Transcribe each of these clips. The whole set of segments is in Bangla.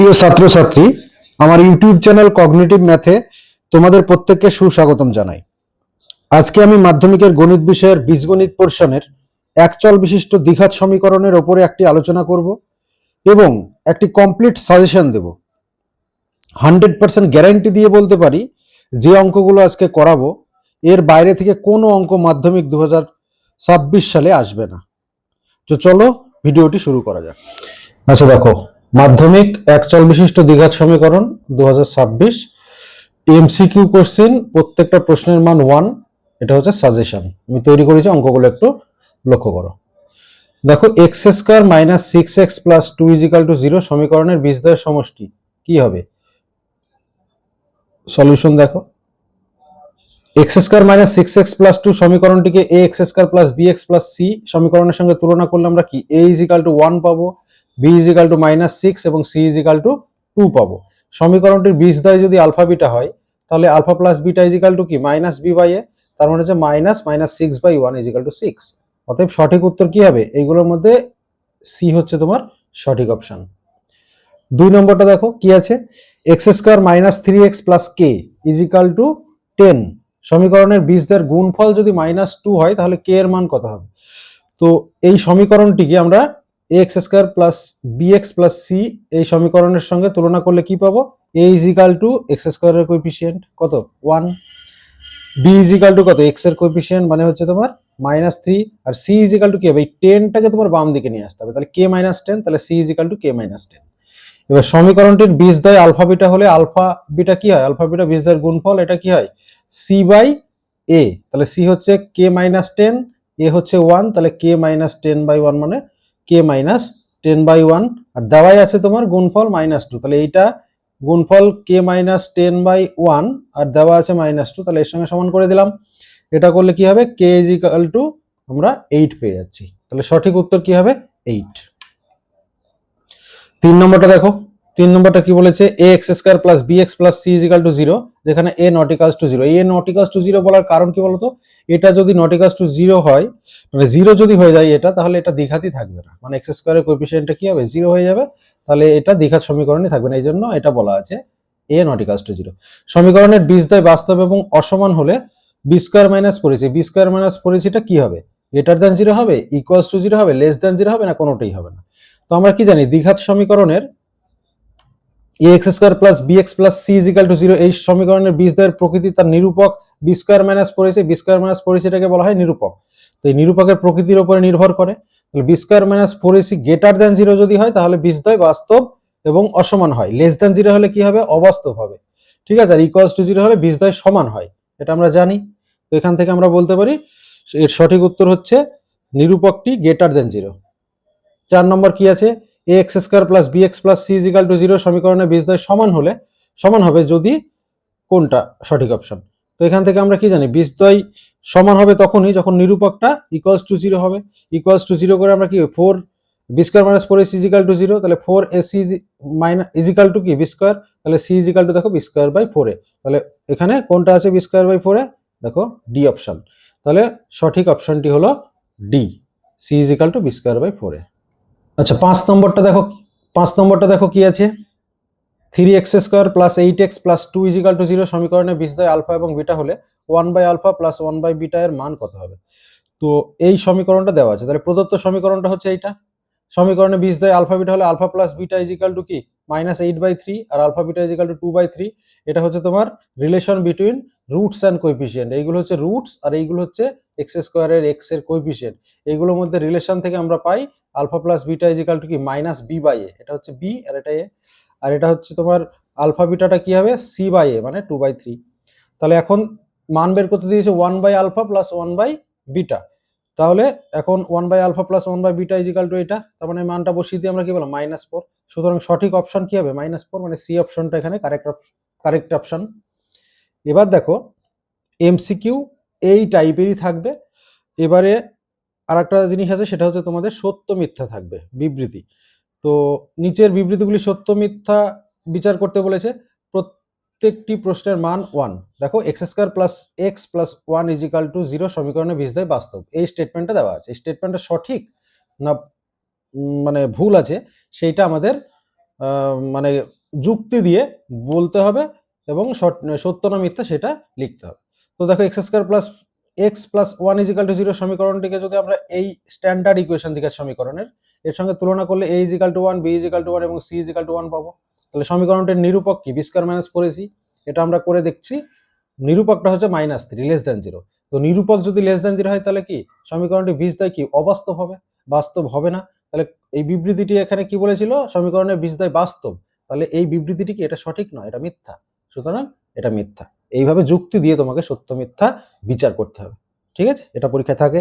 প্রিয় ছাত্রছাত্রী, আমার ইউটিউব চ্যানেল কগনিটিভ ম্যাথে তোমাদের প্রত্যেককে সুস্বাগতম জানাই। আজকে আমি মাধ্যমিকের গণিত বিষয়ের বীজগণিত পোর্শনের একচল বিশিষ্ট দ্বিঘাত সমীকরণের ওপরে একটি আলোচনা করব এবং একটি কমপ্লিট সাজেশন দেব। হান্ড্রেড পার্সেন্ট গ্যারান্টি দিয়ে বলতে পারি যে অঙ্কগুলো আজকে করাবো, এর বাইরে থেকে কোনো অঙ্ক মাধ্যমিক দু সালে আসবে না। তো চলো ভিডিওটি শুরু করা যাক। আচ্ছা দেখো মাধ্যমিক একচল বিশিষ্ট দ্বিঘাত সমীকরণ দু ছাব্বিশ। এমসিকিউ কোশ্চেন প্রত্যেকটা প্রশ্নের মান ওয়ান এটা হচ্ছে সাজেশন আমি তৈরি করেছি, অঙ্কগুলো একটু লক্ষ্য করো। দেখো x square minus six x plus two is equal to zero সমীকরণের বীজদ্বয়ের সমষ্টি কি হবে? সলিউশন দেখো। X square minus six x plus two সমীকরণটিকে a x square plus b x plus c সমীকরণের সঙ্গে তুলনা করলে আমরা কি? A is equal to one পাবো b is equal to minus six এবং c is equal to two পাবো। সমীকরণটির বীজদ্বয় যদি আলফা বিটা হয়, তাহলে alpha plus beta is equal to কি? মাইনাস বি বাই এ তার মানে হচ্ছে minus minus six by one is equal to six অতএব সঠিক উত্তর কি হবে? এইগুলোর মধ্যে সি হচ্ছে তোমার সঠিক অপশন দুই নম্বরটা দেখো, কি আছে? X square minus three x plus k is equal to ten সমীকরণের বীজদের গুণফল যদি মাইনাস টু হয়, তাহলে কে এর মান কত হবে? তো এই সমীকরণটিকে আমরা x square plus b x plus c এই সমীকরণের সঙ্গে তুলনা করলে কি পাবো? এ ইজিক্যাল টু এক্স স্কোয়ারের কোইফিসিয়েন্ট কত? ওয়ান বি ইজিক্যাল টু কত? এক্সের কোইফিসিয়েন্ট মানে হচ্ছে তোমার মাইনাস থ্রি আর সি ইজিক্যাল টু কি হবে এই টেনটাকে তোমার বাম দিকে নিয়ে আসতে হবে। তাহলে কে মাইনাস টেন তাহলে c is equal to k minus ten এবার সমীকরণটির বীজদ্বয় আলফা বিটা হলে আলফা বিটা কি হয়? আলফা বিটা বীজদ্বয়ের গুণফল এটা কি হয়? সি বাই এ তাহলে সি হচ্ছে কে মাইনাস টেন এ হচ্ছে ওয়ান তাহলে k minus ten by one মানে k minus ten by one আর দেওয়াই আছে তোমার গুণফল মাইনাস টু তাহলে এইটা গুণফল k minus ten by one আর দেওয়া আছে মাইনাস টু তাহলে এর সঙ্গে সমান করে দিলাম। এটা করলে কি হবে? কে ইজ ইকাল টু আমরা এইট পেয়ে যাচ্ছি। তাহলে সঠিক উত্তর কি হবে? এইট তিন নম্বরটা দেখো। তিন নম্বরটা কি বলেছে? A x square plus b x plus c is equal to zero যেখানে a not equals to zero a not equals to zero বলার কারণ কি বলতো? এটা যদি নটিকাস টু জিরো হয় মানে জিরো যদি হয়ে যায় এটা, তাহলে এটা দ্বিঘাতই থাকবে না। মানে এক্স স্কোয়ারের কোএফিসিয়েন্টটা কি হবে? জিরো হয়ে যাবে, তাহলে এটা দ্বিঘাত সমীকরণই থাকবে না। এই জন্য এটা বলা আছে এ নটিকাস টু জিরো সমীকরণের বীজদ্বয় বাস্তব এবং অসমান হলে বি স্কোয়ার মাইনাস পরিচি বি স্কোয়ার মাইনাস পরিচিটা কি হবে? গ্রেটার দ্যান জিরো হবে ইকুয়ালস টু জিরো হবে লেস দ্যান জিরো হবে না, কোনোটাই হবে না। তো আমরা কি জানি? দ্বিঘাত সমীকরণের a x square plus b x plus c is equal to zero এই সমীকরণের বীজদ্বয়ের প্রকৃতি তার নিরূপক বি স্কোয়ার মাইনাস পরিচয় বি স্কোয়ার মাইনাস পরিচয়টাকে বলা হয় নিরূপক। তো এই নিরূপকের প্রকৃতির উপরে নির্ভর করে। তাহলে বি স্কোয়ার মাইনাস পরিচি গ্রেটার দ্যান জিরো যদি হয়, তাহলে বীজদ্বয় বাস্তব এবং অসমান হয়। লেস দ্যান জিরো হলে কি হবে? অবাস্তব হবে। ঠিক আছে? আর ইকুয়ালস টু জিরো হলে বীজদ্বয় সমান হয়। এটা আমরা জানি। তো এখান থেকে আমরা বলতে পারি, এর সঠিক উত্তর হচ্ছে নিরূপকটি গ্রেটার দেন জিরো চার নম্বর কি আছে? A x square plus b x plus c is equal to zero সমীকরণে বীজদ্বয় সমান হলে, সমান হবে যদি কোনটা সঠিক অপশন তো এখান থেকে আমরা কি জানি বীজদ্বয় সমান হবে তখনই যখন নিরূপকটা ইকুয়ালস টু জিরো হবে। ইকুয়ালস টু জিরো করে আমরা কি four b square minus four AC is equal to zero তাহলে four AC minus is equal to কি বি স্কোয়ার তাহলে সি ইজিক্যাল টু দেখো বি স্কোয়ার বাই ফোরে তাহলে এখানে কোনটা আছে বি স্কোয়ার বাই ফোরে দেখো ডি অপশন তাহলে সঠিক অপশনটি হলো D c is equal to b square by ফোরে আচ্ছা পাঁচ নম্বরটা দেখো, পাঁচ নম্বরটা দেখো কি আছে? Three x square plus eight x plus two is equal to zero সমীকরণে বীজদ্বয় আলফা এবং বিটা হলে one by alpha plus one by beta এর মান কত হবে? তো এই সমীকরণটা দেওয়া আছে। তাহলে প্রদত্ত সমীকরণটা হচ্ছে এইটা। সমীকরণে বীজদ্বয় আলফা বিটা হলে alpha plus beta is equal to কি? Minus eight by three R alpha beta is equal to two by three এটা হচ্ছে তোমার relation between roots and coefficient এইগুলো হচ্ছে রুটস আর এইগুলো হচ্ছে এক্স স্কোয়ারের এক্সের কোইফিসিয়েন্ট এইগুলোর মধ্যে রিলেশন থেকে আমরা পাই alpha plus beta is equal to কি? মাইনাস বি বাই এ এটা হচ্ছে বি আর এটা এ আর এটা হচ্ছে তোমার আলফা বিটাটা কি হবে? সি বাই এ মানে টু বাই থ্রি তাহলে এখন মান বের করতে দিয়েছে one by alpha plus one by beta. তাহলে এখন one by alpha plus one by beta is equal to এটা। তার মানে মানটা বসিয়ে দিয়ে আমরা কি বললাম? মাইনাস ফোর সুতরাং সঠিক অপশন কি হবে? মাইনাস ফোর মানে সি অপশনটা এখানে কারেক্ট অপশন কারেক্ট অপশন এবার দেখো এমসিকিউ এই টাইপেরই থাকবে। এবারে আর একটা জিনিস আছে, সেটা হচ্ছে তোমাদের সত্য মিথ্যা থাকবে, বিবৃতি। তো নিচের বিবৃতিগুলি সত্য মিথ্যা বিচার করতে বলেছে, প্রত্যেকটি প্রশ্নের মান ওয়ান দেখো x square plus x plus one is equal to zero সমীকরণে দেয় বাস্তব। এই স্টেটমেন্টটা দেওয়া আছে। এই স্টেটমেন্টটা সঠিক না মানে ভুল আছে, সেইটা আমাদের মানে যুক্তি দিয়ে বলতে হবে এবং সত্য না মিথ্যা সেটা লিখতে হবে। তো দেখো x square plus x plus one is equal to zero সমীকরণটিকে যদি আমরা এই স্ট্যান্ডার্ড ইকুয়েশন দিকে সমীকরণের, এর সঙ্গে তুলনা করলে a is equal to one b is equal to one এবং c is equal to one পাবো। তাহলে সমীকরণটির নিরূপক কি? বি স্কোয়ার মাইনাস এসি এটা আমরা করে দেখছি, নিরূপকটা হচ্ছে minus three less than zero তো নিরূপক যদি লেস দ্যান জিরো হয় তাহলে কি? সমীকরণটি বীজদ্বয় কি? অবাস্তব হবে, বাস্তব হবে না। তাহলে এই বিবৃতিটি এখানে কি বলেছিল? সমীকরণের বীজদ্বয় বাস্তব। তাহলে এই বিবৃতিটি কি? এটা সঠিক নয়, এটা মিথ্যা। সুতরাং এটা মিথ্যা। এইভাবে যুক্তি দিয়ে তোমাকে সত্য মিথ্যা বিচার করতে হবে। ঠিক আছে? এটা পরীক্ষায় থাকে।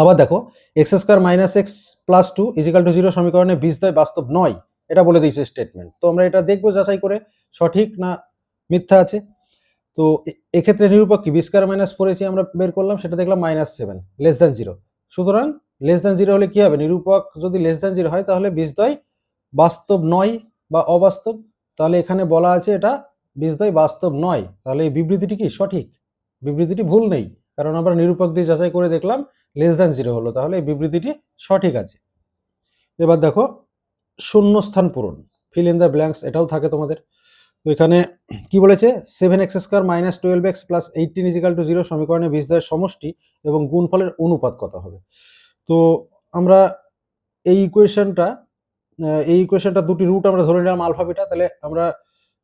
আবার দেখো x square minus x plus two is equal to zero সমীকরণে বীজদ্বয় বাস্তব নয়। এটা বলে দিয়েছে স্টেটমেন্ট তো আমরা এটা দেখব যাচাই করে, সঠিক না মিথ্যা আছে? তো এক্ষেত্রে নিরূপক কি? বি স্কোয়ার মাইনাস এসি আমরা বের করলাম, সেটা দেখলাম minus seven less than zero সুতরাং লেস দ্যান জিরো হলে কি হবে? নিরূপক যদি লেস দ্যান জিরো হয়, তাহলে বীজদ্বয় বাস্তব নয় বা অবাস্তব। তাহলে এখানে বলা আছে এটা বীজদ্বয় বাস্তব নয়। তাহলে এই বিবৃতিটি কি সঠিক? বিবৃতিটি ভুল নেই। কারণ আমরা নিরূপক দিয়ে যাচাই করে দেখলাম লেস দ্যান জিরো হলো। তাহলে এই বিবৃতিটি সঠিক আছে। এবার দেখো শূন্যস্থান পূরণ। ফিল ইন দ্য ব্ল্যাঙ্কস এটাও থাকে তোমাদের। তো এখানে কি বলেছে? Seven x square minus twelve x plus eighteen is equal to zero সমীকরণে বীজদ্বয়ের সমষ্টি এবং গুণফলের অনুপাত কত হবে? তো আমরা এই ইকুয়েশনটা এই ইকুয়েশনটা দুটি রুট আমরা ধরে নিলাম আলফা বিটা তাহলে আমরা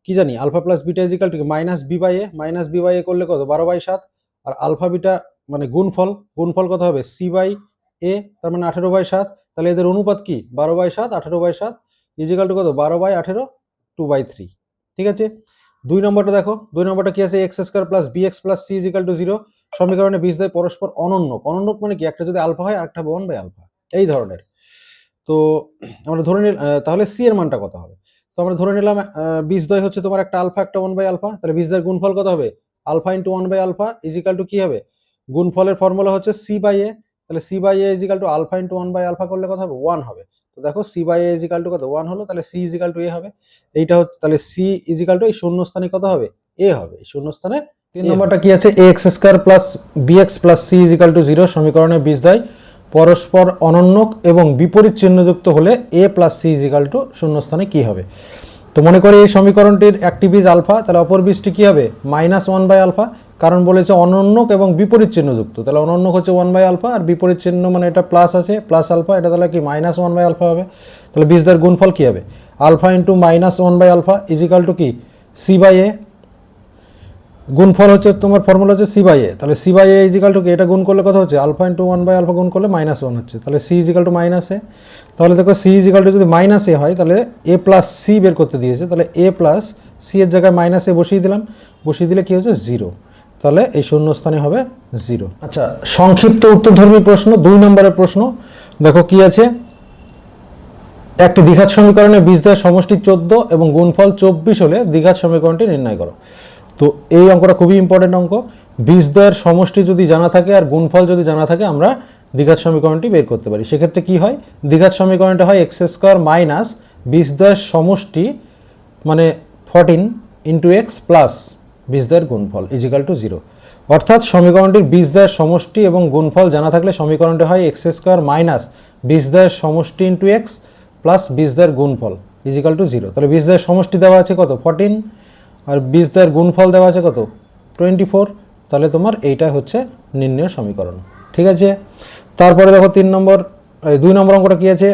কি জানি, alpha plus beta is equal to minus b by a minus b by a করলে কত? বারো বাই সাত। আর আলফা বিটা মানে গুণফল গুণফল কত হবে? সি বাই এ তার মানে আঠেরো বাই সাত। তাহলে এদের অনুপাত কি? বারো বাই সাত, আঠেরো বাই সাত। ইজিক্যাল টু কত? বারো বাই আঠেরো টু বাই থ্রি ঠিক আছে? দুই নম্বরটা দেখো। দুই নম্বরটা কি আছে? X square plus b x plus c is equal to zero সমীকরণে বীজ দেয় পরস্পর অনন্য। অনন্য মানে কি? একটা যদি আলফা হয়, আরেকটা ওয়ান বাই আলফা এই ধরনের। তো আমরা ধরে নিল তাহলে সি এর মানটা কত হবে? তো আমরা ধরে নিলাম বীজদ্বয় হচ্ছে তোমার একটা আলফা একটা ওয়ান বাই আলফা তাহলে বীজদ্বয়ের গুণফল কত হবে? Alpha into one by alpha is equal to কি হবে? গুণফলের ফর্মুলা হচ্ছে সি বাই এ তাহলে c by a is equal to alpha into one by alpha করলে কত হবে? ওয়ান হবে। তো দেখো c by a is equal to কত? ওয়ান হলো তাহলে সি ইজিক্যাল টু এ হবে। এইটা হচ্ছে তাহলে সি ইজিক্যাল টু এই শূন্যস্থানে কত হবে? এ হবে। এই শূন্যস্থানে তিন নম্বরটা কি আছে? A x square plus b x plus c is equal to zero সমীকরণের বীজদ্বয় পরস্পর অনন্যক এবং বিপরীত চিহ্নযুক্ত হলে a plus c is equal to শূন্যস্থানে কী হবে? তো মনে করি এই সমীকরণটির একটি বীজ আলফা, তাহলে অপর বীজটি কী হবে? মাইনাস ওয়ান বাই আলফা কারণ বলেছে অনন্যক এবং বিপরীত চিহ্নযুক্ত। তাহলে অনন্যক হচ্ছে ওয়ান বাই আলফা আর বিপরীত চিহ্ন মানে এটা প্লাস আছে প্লাস আলফা এটা তাহলে কি মাইনাস ওয়ান বাই আলফা হবে? তাহলে বীজদের গুণফল কী হবে? Alpha into minus one by alpha is equal to কি? সি বাই এ গুণফল হচ্ছে তোমার ফর্মুলা হচ্ছে সি বাই এ তাহলে সি বাই এ টু এটা গুণ করলে কথা হচ্ছে? Alpha into one by alpha গুণ করলে মাইনাস ওয়ান হচ্ছে। তাহলে c is equal to minus a তাহলে দেখো সি ইজিক্যাল টু যদি মাইনাস এ হয় তাহলে এ প্লাস সি বের করতে দিয়েছে। তাহলে এ প্লাস সি এর জায়গায় মাইনাস এ বসিয়ে দিলাম। বসিয়ে দিলে কী হচ্ছে? জিরো তাহলে এই শূন্যস্থানে হবে জিরো আচ্ছা। সংক্ষিপ্ত উত্তরধর্মী প্রশ্ন দুই নম্বরের প্রশ্ন। দেখো কি আছে? একটি দ্বিঘাত সমীকরণে বীজদ্বয়ের সমষ্টি চোদ্দ এবং গুণফল চব্বিশ হলে দ্বিঘাত সমীকরণটি নির্ণয় করো। তো এই অঙ্কটা খুবই ইম্পর্টেন্ট অঙ্ক। বীজদ্বয়ের সমষ্টি যদি জানা থাকে আর গুণফল যদি জানা থাকে, আমরা দ্বিঘাত সমীকরণটি বের করতে পারি। সেক্ষেত্রে কি হয়? দ্বিঘাত সমীকরণটা হয় এক্স স্কোয়ার মাইনাস বীজদ্বয়ের সমষ্টি মানে ফর্টিন ইন্টু এক্স প্লাস বীজদ্বয়ের গুণফল ইজিক্যাল টু জিরো অর্থাৎ সমীকরণটির বীজদ্বয়ের সমষ্টি এবং গুণফল জানা থাকলে সমীকরণটি হয় এক্স স্কোয়ার মাইনাস বীজদ্বয়ের সমষ্টি ইন্টু এক্স প্লাস বীজদ্বয়ের গুণফল ইজিক্যাল টু জিরো তাহলে বীজদ্বয়ের সমষ্টি দেওয়া আছে কত? ফর্টিন আর বিশ বীজদ্বয়ের গুণফল দেওয়া আছে কত? টোয়েন্টি ফোর তাহলে তোমার এইটা হচ্ছে নির্ণয় সমীকরণ। ঠিক আছে? তারপরে দেখো তিন নম্বর দুই নম্বর অঙ্কটা কী আছে?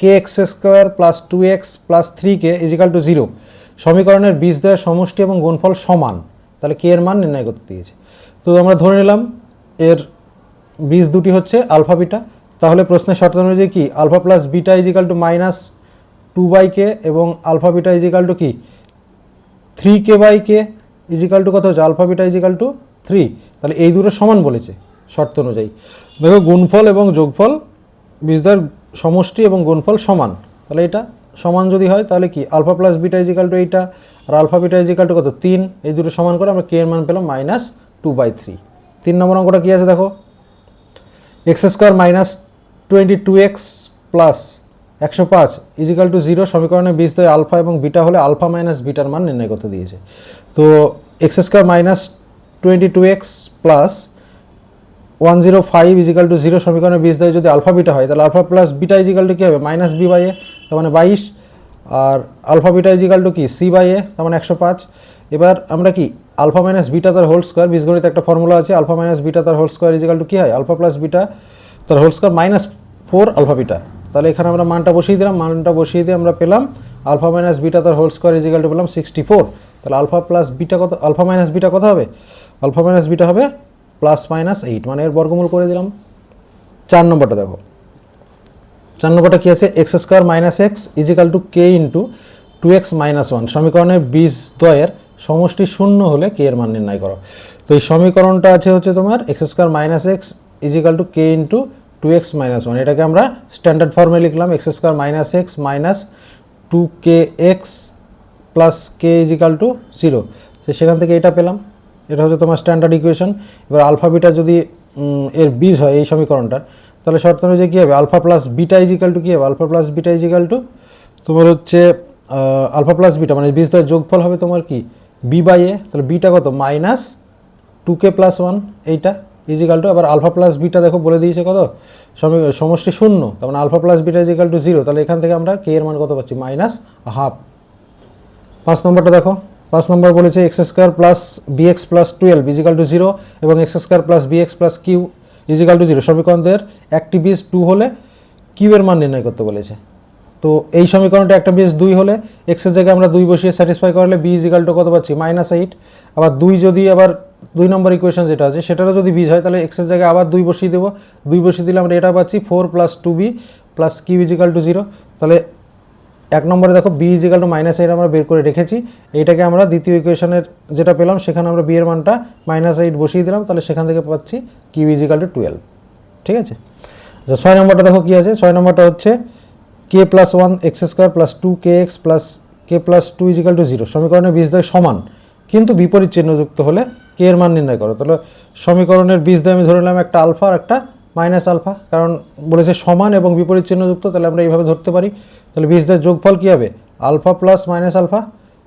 K x square plus two x plus three k is equal to zero সমীকরণের বীজদ্বয়ের সমষ্টি এবং গুণফল সমান। তাহলে কে এর মান নির্ণয় করতে দিয়েছে। তো আমরা ধরে নিলাম, এর বীজ দুটি হচ্ছে আলফা বিটা তাহলে প্রশ্নের শর্ত অনুযায়ী কি? Alpha plus beta is equal to minus two by k এবং alpha beta is equal to কি? Three k by k is equal to কত হচ্ছে? আলফা বিটা টু থ্রি তাহলে এই দুটো সমান বলেছে শর্ত অনুযায়ী। দেখো গুণফল এবং যোগফল, বীজদার সমষ্টি এবং গুণফল সমান। তাহলে এটা সমান যদি হয়, তাহলে কি? Alpha plus beta is equal to এইটা, আর alpha beta is equal to কত? তিন। এই দুটো সমান করে আমরা কে এর মান পেলাম মাইনাস টু বাই থ্রি তিন নম্বর অঙ্কটা কী আছে দেখো? X square minus twenty two x plus একশো পাঁচ ইজিক্যাল টু জিরো সমীকরণে বীজ দেয় আলফা এবং বিটা হলে আলফা মাইনাস বিটার মান নির্ণয় করতে দিয়েছে। তো x square minus twenty two x plus one zero five is equal to zero সমীকরণে বীজ দেয় যদি আলফা বিটা হয়, তাহলে alpha plus beta is equal to কী হবে? মাইনাস বি বাই এ তার মানে বাইশ। আর alpha beta is equal to কি? সি বাই এ তার মানে একশো পাঁচ। এবার আমরা কি, আলফা মাইনাস বিটা তার হোল স্কোয়ার বীজগণিত একটা ফর্মুলা আছে, আলফা মাইনাস বিটা তার whole square is equal to কী হয়? আলফা প্লাস বিটা তার whole square minus four alpha beta. তাহলে এখানে আমরা মানটা বসিয়ে দিলাম, মানটা বসিয়ে দিয়ে আমরা পেলাম আলফা মাইনাস বিটা তার whole square is equal to পেলাম সিক্সটি ফোর। তাহলে আলফা প্লাস বিটা কত, আলফা মাইনাস বিটা কত হবে? আলফা মাইনাস বিটা হবে প্লাস মাইনাস এইট মানে এর বর্গমূল করে দিলাম। চার নম্বরটা দেখো। চার নম্বরটা কী আছে? X square minus x is equal to k into two x minus one. সমীকরণের বীজ দ্বয়ের সমষ্টি শূন্য হলে কে এর মান নির্ণয় করো। তো এই সমীকরণটা আছে হচ্ছে তোমার x square minus x is equal to k into two x minus one এটাকে আমরা স্ট্যান্ডার্ড ফর্মে লিখলাম x square minus x minus two k x plus k is equal to zero তো সেখান থেকে এটা পেলাম। এটা হচ্ছে তোমার স্ট্যান্ডার্ড ইকুয়েশন এবার আলফা বিটা যদি এর বীজ হয় এই সমীকরণটার, তাহলে শর্ত অনুযায়ী কী হবে? Alpha plus beta is equal to কী হবে? Alpha plus beta is equal to তোমার হচ্ছে আলফা প্লাস বিটা মানে বীজ দ্বয়ের যোগফল হবে তোমার কি? বি বাই এ তাহলে বিটা কত? Minus two k plus one এইটা। ইজিক্যাল টু আবার আলফা প্লাস বিটা দেখো বলে দিয়েছে কত? সমষ্টি শূন্য। তার মানে alpha plus beta is equal to zero তাহলে এখান থেকে আমরা কে এর মান কত পাচ্ছি? মাইনাস হাফ পাঁচ নম্বরটা দেখো। পাঁচ নম্বর বলেছে x square plus b x plus twelve is equal to zero এবং x square plus b x plus q is equal to zero সমীকরণদের একটি বীজ টু হলে কিউয়ের মান নির্ণয় করতে বলেছে। তো এই সমীকরণটা একটা বীজ দুই হলে এক্সের জায়গায় আমরা দুই বসিয়ে স্যাটিসফাই করলে বি ইজিক্যাল টু কত পাচ্ছি? মাইনাস এইট আবার দুই যদি আবার দুই নম্বর ইকুয়েশন যেটা আছে, সেটারও যদি বীজ হয়, তাহলে এক্সের জায়গায় আবার দুই বসিয়ে দেবো। দুই বসিয়ে দিলে আমরা এটা পাচ্ছি four plus two b plus q is equal to zero তাহলে এক নম্বরে দেখো b is equal to minus eight আমরা বের করে রেখেছি। এইটাকে আমরা দ্বিতীয় ইকুয়েশনের যেটা পেলাম, সেখানে আমরা বি এর মানটা মাইনাস এইট বসিয়ে দিলাম। তাহলে সেখান থেকে পাচ্ছি কিউ ইজিক্যাল টু টুয়েলভ ঠিক আছে? আচ্ছা ছয় নম্বরটা দেখো কী আছে? ছয় নম্বরটা হচ্ছে k plus one x square plus two k x plus k plus two is equal to zero সমীকরণের বীজদ্বয় সমান। কিন্তু বিপরীত চিহ্নযুক্ত হলে কে এর মান নির্ণয় করো? তাহলে সমীকরণের বীজদ্বয় আমি ধরে নিলাম একটা আলফা আর একটা মাইনাস আলফা। কারণ বলেছে সমান এবং বিপরীত চিহ্নযুক্ত তাহলে আমরা এইভাবে ধরতে পারি। তাহলে বীজদ্বয়ের যোগফল কী হবে? Alpha plus minus alpha.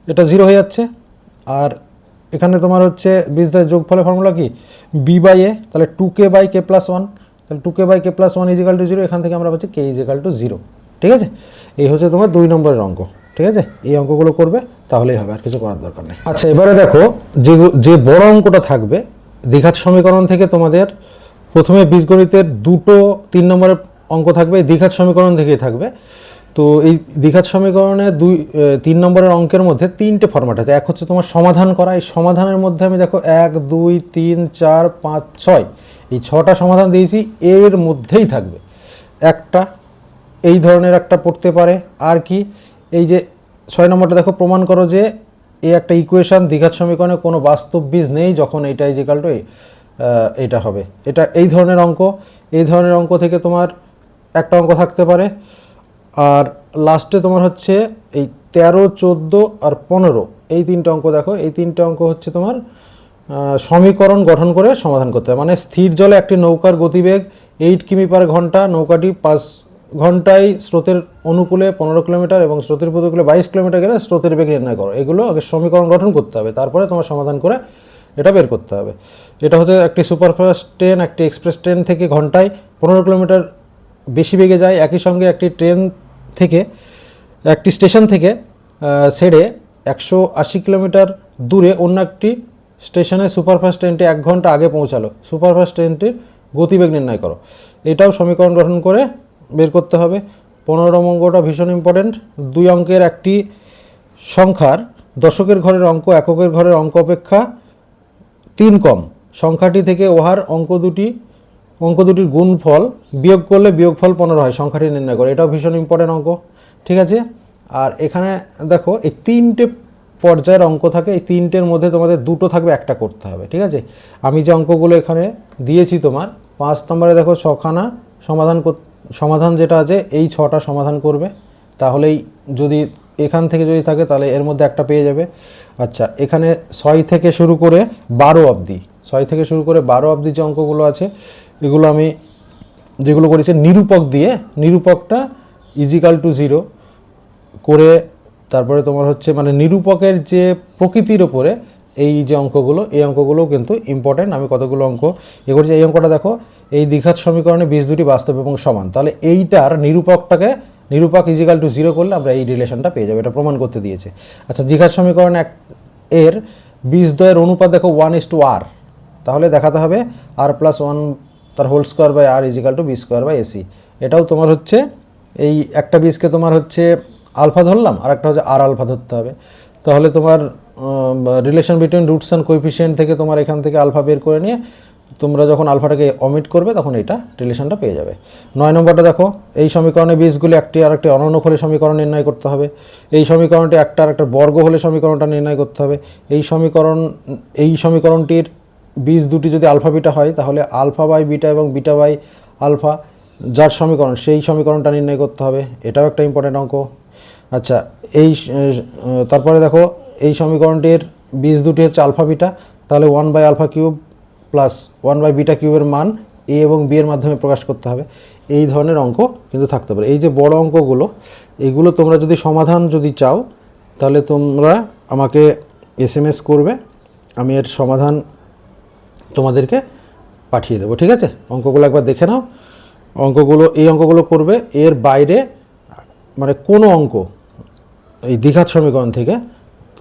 এটা জিরো হয়ে যাচ্ছে। আর এখানে তোমার হচ্ছে বীজদ্বয়ের যোগফলের ফর্মুলা কি? বি বাই এ তাহলে two k by k plus one তাহলে two k by k plus one is equal to zero এখান থেকে আমরা পাচ্ছি কে ইজিক্যাল টু জিরো ঠিক আছে? এই হচ্ছে তোমার দুই নম্বরের অঙ্ক। ঠিক আছে? এই অঙ্কগুলো করবে, তাহলেই হবে, আর কিছু করার দরকার নেই। আচ্ছা এবারে দেখো, যে যে বড় অঙ্কটা থাকবে, দ্বিঘাত সমীকরণ থেকে তোমাদের প্রথমে বীজগণিতের দুটো তিন নম্বরের অঙ্ক থাকবে, এই দ্বিঘাত সমীকরণ থেকেই থাকবে। তো এই দ্বিঘাত সমীকরণে দুই তিন নম্বরের অঙ্কের মধ্যে তিনটে ফরম্যাট আছে। এক হচ্ছে তোমার সমাধান করা, এই সমাধানের মধ্যে আমি দেখো, এক, দুই, তিন, চার, পাঁচ, ছয়, এই ছটা সমাধান দিয়েছি, এর মধ্যেই থাকবে। একটা এই ধরনের একটা পড়তে পারে, আর কি এই যে ছয় নম্বরটা দেখো, প্রমাণ করো যে এই একটা ইকুয়েশন দ্বিঘাত সমীকরণে কোনো বাস্তব বীজ নেই যখন এইটা ইজিক্যাল টু এটা হবে। এটা এই ধরনের অঙ্ক। এই ধরনের অঙ্ক থেকে তোমার একটা অঙ্ক থাকতে পারে। আর লাস্টে তোমার হচ্ছে এই তেরো, চোদ্দ আর পনেরো। এই তিনটে অঙ্ক দেখো। এই তিনটে অঙ্ক হচ্ছে তোমার সমীকরণ গঠন করে সমাধান করতে হয়। মানে স্থির জলে একটি নৌকার গতিবেগ এইট কিমি পার ঘণ্টা, নৌকাটি পাঁচ ঘন্টায় স্রোতের অনুকূলে পনেরো কিলোমিটার এবং স্রোতের প্রতিকূলে বাইশ কিলোমিটার গেলে স্রোতের বেগ নির্ণয় করো। এগুলো আগে সমীকরণ গঠন করতে হবে, তারপরে তোমার সমাধান করে এটা বের করতে হবে। এটা হচ্ছে একটি সুপারফাস্ট ট্রেন, একটি এক্সপ্রেস ট্রেন থেকে ঘন্টায় পনেরো কিলোমিটার বেশি বেগে যায়। একই সঙ্গে একটি ট্রেন থেকে, একটি স্টেশন থেকে ছেড়ে একশো আশি কিলোমিটার দূরে অন্য একটি স্টেশনে সুপারফাস্ট ট্রেনটি এক ঘণ্টা আগে পৌঁছালো। সুপারফাস্ট ট্রেনটির গতিবেগ নির্ণয় করো। এটাও সমীকরণ গঠন করে বের করতে হবে। পনেরো অঙ্কটা ভীষণ ইম্পর্টেন্ট দুই অঙ্কের একটি সংখ্যার দশকের ঘরের অঙ্ক, এককের ঘরের অঙ্ক অপেক্ষা তিন কম। সংখ্যাটি থেকে ওহার অঙ্ক দুটি, অঙ্ক দুটির গুণফল বিয়োগ করলে বিয়োগফল পনেরো হয়, সংখ্যাটি নির্ণয় করে। এটাও ভীষণ ইম্পর্টেন্ট অঙ্ক। ঠিক আছে? আর এখানে দেখো, এই তিনটে পর্যায়ের অঙ্ক থাকে, এই তিনটের মধ্যে তোমাদের দুটো থাকবে, একটা করতে হবে। ঠিক আছে? আমি যে অঙ্কগুলো এখানে দিয়েছি তোমার, পাঁচ নম্বরে দেখো ছখানা সমাধান কর- সমাধান যেটা আছে, এই ছটা সমাধান করবে। তাহলেই যদি এখান থেকে যদি থাকে, তাহলে এর মধ্যে একটা পেয়ে যাবে। আচ্ছা এখানে ছয় থেকে শুরু করে বারো অবধি, ছয় থেকে শুরু করে বারো অবধি যে অঙ্কগুলো আছে, এগুলো আমি যেগুলো করেছি নিরূপক দিয়ে, নিরূপকটা ইজিক্যাল টু জিরো করে তারপরে তোমার হচ্ছে মানে নিরূপকের যে প্রকৃতির ওপরে এই যে অঙ্কগুলো, এই অঙ্কগুলোও কিন্তু ইম্পর্ট্যান্ট আমি কতগুলো অঙ্ক এ করছি? এই অঙ্কটা দেখো, এই দ্বিঘাত সমীকরণে বীজ দুটি বাস্তব এবং সমান। তাহলে এইটার নিরূপকটাকে, নিরূপক ইজিক্যাল টু জিরো করলে আমরা এই রিলেশনটা পেয়ে যাব। এটা প্রমাণ করতে দিয়েছে। আচ্ছা দীঘার সমীকরণ এক, এর বীজদ্বয়ের অনুপাত দেখো ওয়ান ইস টু আর তাহলে দেখাতে হবে আর প্লাস ওয়ান তার whole square by r is equal to b square by a c এটাও তোমার হচ্ছে, এই একটা বীজকে তোমার হচ্ছে আলফা ধরলাম আর একটা হচ্ছে আর আলফা ধরতে হবে। তাহলে তোমার relation between roots and coefficient থেকে তোমার এখান থেকে আলফা বের করে নিয়ে তোমরা যখন আলফাটাকে অমিট করবে, তখন এটা রিলেশনটা পেয়ে যাবে। নয় নম্বরটা দেখো, এই সমীকরণে বীজগুলি একটি আর একটি অনন্য হলে সমীকরণ নির্ণয় করতে হবে। এই সমীকরণটি একটা আর একটা বর্গ হলে সমীকরণটা নির্ণয় করতে হবে। এই সমীকরণ, এই সমীকরণটির বীজ দুটি যদি আলফা বিটা হয়, তাহলে আলফা বাই বিটা এবং বিটা বাই আলফা যার সমীকরণ, সেই সমীকরণটা নির্ণয় করতে হবে। এটাও একটা ইম্পর্টেন্ট অঙ্ক। আচ্ছা এই তারপরে দেখো এই সমীকরণটির বীজ দুটি হচ্ছে আলফা বিটা, তাহলে one by alpha cube plus one by beta কিউবের মান এ এবং বি এর মাধ্যমে প্রকাশ করতে হবে। এই ধরনের অঙ্ক কিন্তু থাকতে পারে। এই যে বড় অঙ্কগুলো এইগুলো তোমরা যদি সমাধান যদি চাও, তাহলে তোমরা আমাকে এস করবে, আমি এর সমাধান তোমাদেরকে পাঠিয়ে দেবো, ঠিক আছে? অঙ্কগুলো একবার দেখে নাও। অঙ্কগুলো, এই অঙ্কগুলো করবে, এর বাইরে মানে কোনো অঙ্ক এই দ্বিঘাত সমীকরণ থেকে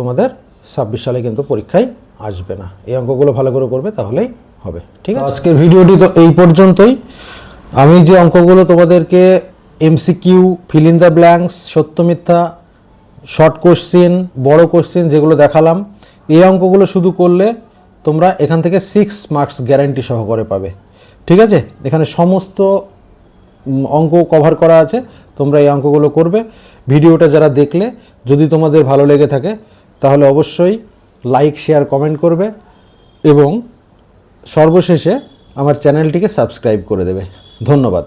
তোমাদের ছাব্বিশ সালে কিন্তু পরীক্ষায় আসবে না। এই অঙ্কগুলো ভালো করে করবে তাহলেই হবে, ঠিক আছে? আজকের ভিডিওটি তো এই পর্যন্তই। আমি যে অঙ্কগুলো তোমাদেরকে MCQ fill in the blanks সত্য মিথ্যা শর্ট কোশ্চেন বড় কোশ্চেন যেগুলো দেখালাম, এই অঙ্কগুলো শুধু করলে তোমরা এখান থেকে সিক্স মার্কস গ্যারান্টি সহকারে পাবে, ঠিক আছে? এখানে সমস্ত অঙ্ক কভার করা আছে, তোমরা এই অঙ্কগুলো করবে। ভিডিওটা যারা দেখলে, যদি তোমাদের ভালো লেগে থাকে তাহলে অবশ্যই লাইক শেয়ার কমেন্ট করবে এবং সর্বশেষে আমার চ্যানেলটিকে সাবস্ক্রাইব করে দেবে। ধন্যবাদ।